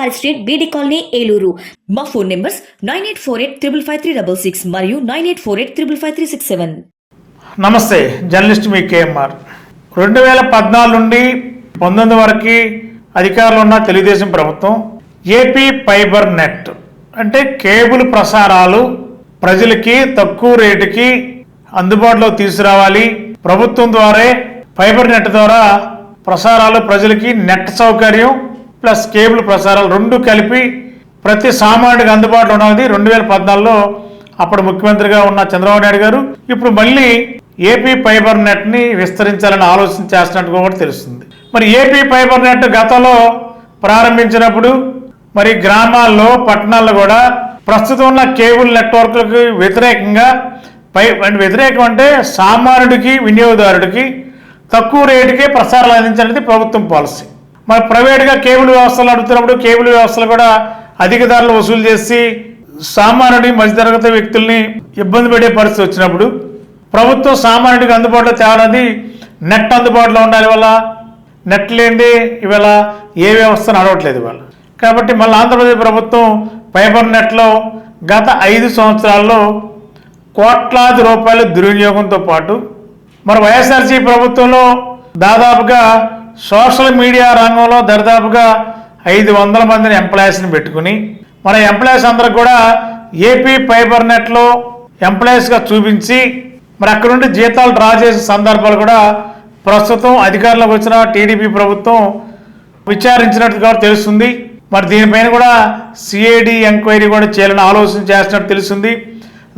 వారి street Beedi colony Eluru. మా phone numbers nine eight four eight triple five three double six మరియు nine eight four eight triple five three six seven. నమస్తే journalist మీ KMR. రెండు వేల పద్నాలుగు నుండి పంతొమ్మిది వరకు అధికారంలో ఉన్న తెలుగుదేశం ప్రభుత్వం ఏపీ ఫైబర్ నెట్ అంటే కేబుల్ ప్రసారాలు ప్రజలకి తక్కువ రేటుకి అందుబాటులో తీసుకురావాలి. ప్రభుత్వం ద్వారా ఫైబర్ నెట్ ద్వారా ప్రసారాలు ప్రజలకి నెట్ సౌకర్యం ప్లస్ కేబుల్ ప్రసారాలు రెండు కలిపి ప్రతి సామాన్యుడికి అందుబాటులో ఉన్నది. రెండు వేల పద్నాలుగులో అప్పుడు ముఖ్యమంత్రిగా ఉన్న చంద్రబాబు నాయుడు గారు. ఇప్పుడు మళ్ళీ ఏపీ ఫైబర్ నెట్ని విస్తరించాలని ఆలోచన చేస్తున్నట్టు కూడా తెలుస్తుంది. మరి ఏపీ ఫైబర్ నెట్ గతంలో ప్రారంభించినప్పుడు మరి గ్రామాల్లో పట్టణాల్లో కూడా ప్రస్తుతం ఉన్న కేబుల్ నెట్వర్క్లకు వ్యతిరేకంగా పై వ్యతిరేకం అంటే సామాన్యుడికి వినియోగదారుడికి తక్కువ రేటుకే ప్రసారాలు అందించడానికి ప్రభుత్వం పాలసీ. మరి ప్రైవేట్గా కేబుల్ వ్యవస్థలు అడుగుతున్నప్పుడు కేబుల్ వ్యవస్థలు కూడా అధిక ధరలు వసూలు చేసి సామాన్యుడి మధ్యతరగతి వ్యక్తుల్ని ఇబ్బంది పెట్టే పరిస్థితి వచ్చినప్పుడు ప్రభుత్వం సామాన్యుడికి అందుబాటులో తేవాలన్నది నెట్ అందుబాటులో ఉండాలి వల్ల నెట్ లేనిది ఇవాళ ఏ వ్యవస్థ నడవట్లేదు ఇవాళ. కాబట్టి మళ్ళీ ఆంధ్రప్రదేశ్ ప్రభుత్వం ఫైబర్ నెట్లో గత ఐదు సంవత్సరాల్లో కోట్లాది రూపాయల దుర్వినియోగంతో పాటు మరి వైఎస్ఆర్సీ ప్రభుత్వంలో దాదాపుగా సోషల్ మీడియా రంగంలో దరిదాపుగా ఐదు వందల మందిని ఎంప్లాయీస్ని పెట్టుకుని మన ఎంప్లాయీస్ అందరూ కూడా ఏపీ ఫైబర్ నెట్లో ఎంప్లాయీస్గా చూపించి మరి అక్కడ నుండి జీతాలు డ్రా చేసే సందర్భాలు కూడా ప్రస్తుతం అధికారంలోకి వచ్చిన టీడీపీ ప్రభుత్వం విచారించినట్టుగా తెలుస్తుంది. మరి దీనిపైన కూడా సిఐడి ఎంక్వైరీ కూడా చేయాలని ఆలోచన చేస్తున్నట్టు తెలుస్తుంది.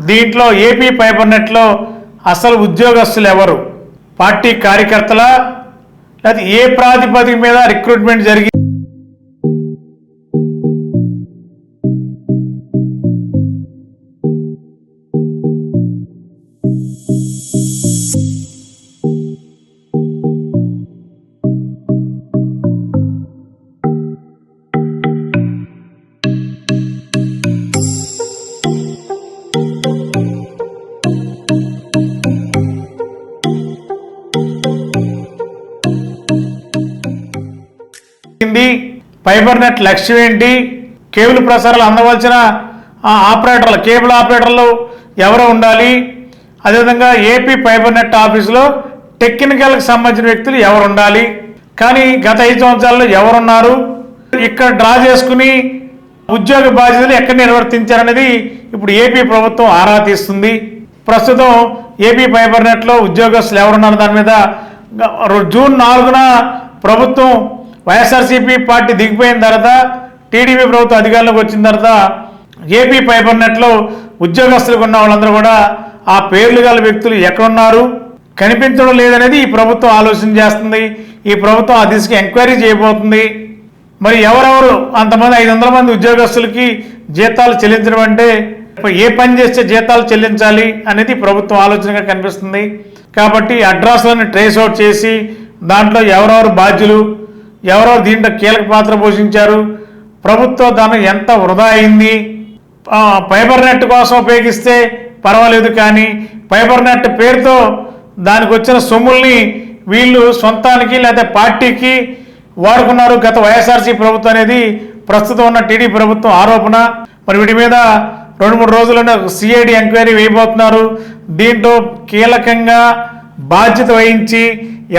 దీంట్లో ఏపీ ఫైబర్ నెట్లో అసలు ఉద్యోగస్తులు ఎవరు? పార్టీ కార్యకర్తల అది ఏ ప్రాతిపదిక మీద రిక్రూట్మెంట్ జరిగి ఫైబర్ నెట్ లక్ష్యం ఏంటి? కేబుల్ ప్రసారాలు అందవలసిన ఆపరేటర్లు కేబుల్ ఆపరేటర్లు ఎవరు ఉండాలి? అదేవిధంగా ఏపీ ఫైబర్ నెట్ ఆఫీసులో టెక్నికల్కి సంబంధించిన వ్యక్తులు ఎవరు ఉండాలి? కానీ గత ఐదు సంవత్సరాల్లో ఎవరున్నారు? ఇక్కడ డ్రా చేసుకుని ఉద్యోగ బాధ్యతలు ఎక్కడ నిర్వర్తించారనేది ఇప్పుడు ఏపీ ప్రభుత్వం ఆరా తీస్తుంది. ప్రస్తుతం ఏపీ ఫైబర్ నెట్లో ఉద్యోగస్తులు ఎవరున్నారు? దాని మీద జూన్ నాలుగున ప్రభుత్వం వైఎస్ఆర్సీపీ పార్టీ దిగిపోయిన తర్వాత టీడీపీ ప్రభుత్వం అధికారంలోకి వచ్చిన తర్వాత ఏపీ ఫైబర్ నెట్లో ఉద్యోగస్తులకు ఉన్న వాళ్ళందరూ కూడా ఆ పేర్లు గల వ్యక్తులు ఎక్కడున్నారు? కనిపించడం లేదనేది ఈ ప్రభుత్వం ఆలోచన చేస్తుంది. ఈ ప్రభుత్వం ఆ దిశగా ఎంక్వైరీ చేయబోతుంది. మరి ఎవరెవరు? అంతమంది ఐదు వందల మంది ఉద్యోగస్తులకి జీతాలు చెల్లించడం అంటే ఏ పని చేస్తే జీతాలు చెల్లించాలి అనేది ప్రభుత్వం ఆలోచనగా కనిపిస్తుంది. కాబట్టి అడ్రస్లను ట్రేస్ అవుట్ చేసి దాంట్లో ఎవరెవరు బాధ్యులు? ఎవరో దీంట్లో కీలక పాత్ర పోషించారు? ప్రభుత్వ ధనం ఎంత వృధా అయింది? ఫైబర్ నెట్ కోసం ఉపయోగిస్తే పర్వాలేదు కానీ ఫైబర్ నెట్ పేరుతో దానికి వచ్చిన సొమ్ముల్ని వీళ్ళు సొంతానికి లేదా పార్టీకి వాడుకున్నారు. గత వైఎస్ఆర్సీ ప్రభుత్వం అనేది ప్రస్తుతం ఉన్న టీడీ ప్రభుత్వం ఆరోపణ. మరి వీటి మీద రెండు మూడు రోజుల్లోనే సిఐడి ఎంక్వైరీ వేయబోతున్నారు. దీంట్లో కీలకంగా బాధ్యత వహించి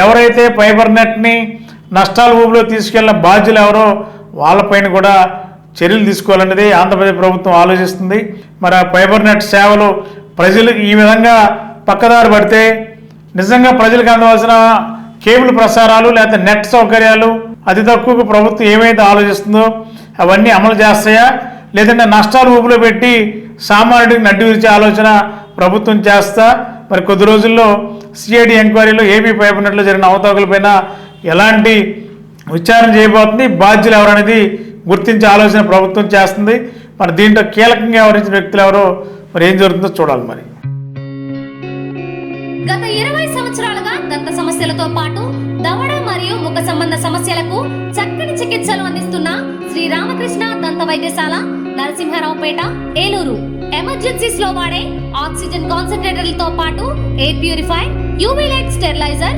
ఎవరైతే ఫైబర్ నెట్ని నష్టాల ఊబిలో తీసుకెళ్ళిన బాధ్యులు ఎవరో వాళ్ళపైన కూడా చర్యలు తీసుకోవాలనేది ఆంధ్రప్రదేశ్ ప్రభుత్వం ఆలోచిస్తుంది. మరి ఆ ఫైబర్ నెట్ సేవలు ప్రజలకు ఈ విధంగా పక్కదారి పడితే నిజంగా ప్రజలకు అందవలసిన కేబుల్ ప్రసారాలు లేకపోతే నెట్ సౌకర్యాలు అతి తక్కువకు ప్రభుత్వం ఏమైతే ఆలోచిస్తుందో అవన్నీ అమలు చేస్తాయా? లేదంటే నష్టాలు ఊపులో పెట్టి సామాన్యుడికి నడ్డు విరిచే ఆలోచన ప్రభుత్వం చేస్తా? మరి కొద్ది రోజుల్లో సిఐడి ఎంక్వైరీలో ఏపీ ఫైబర్ నెట్లో జరిగిన అవతవకలపైన ఎలాంటి విచారణ చేయబోతుంది బాధ్యులు ఎవరనేది గుర్తించే ఆలోచన ప్రభుత్వం చేస్తుంది. మరి దీంట్లో కీలకంగా వ్యవహరించిన వ్యక్తులు ఎవరో మరి ఏం జరుగుతుందో చూడాలి మరి. గత ఇరవై సంవత్సరాలుగా దంత సమస్యలతో పాటు దవడ మరియు ముఖ సంబంధ సమస్యలకు చక్కని చికిత్సలు అందిస్తున్న శ్రీ రామకృష్ణ దంత వైద్యశాల నరసింహారావుపేట ఏలూరు. ఎమర్జెన్సీస్లో వాడే ఆక్సిజన్ కాన్సన్ట్రేటర్లతో పాటు air purify UV light sterilizer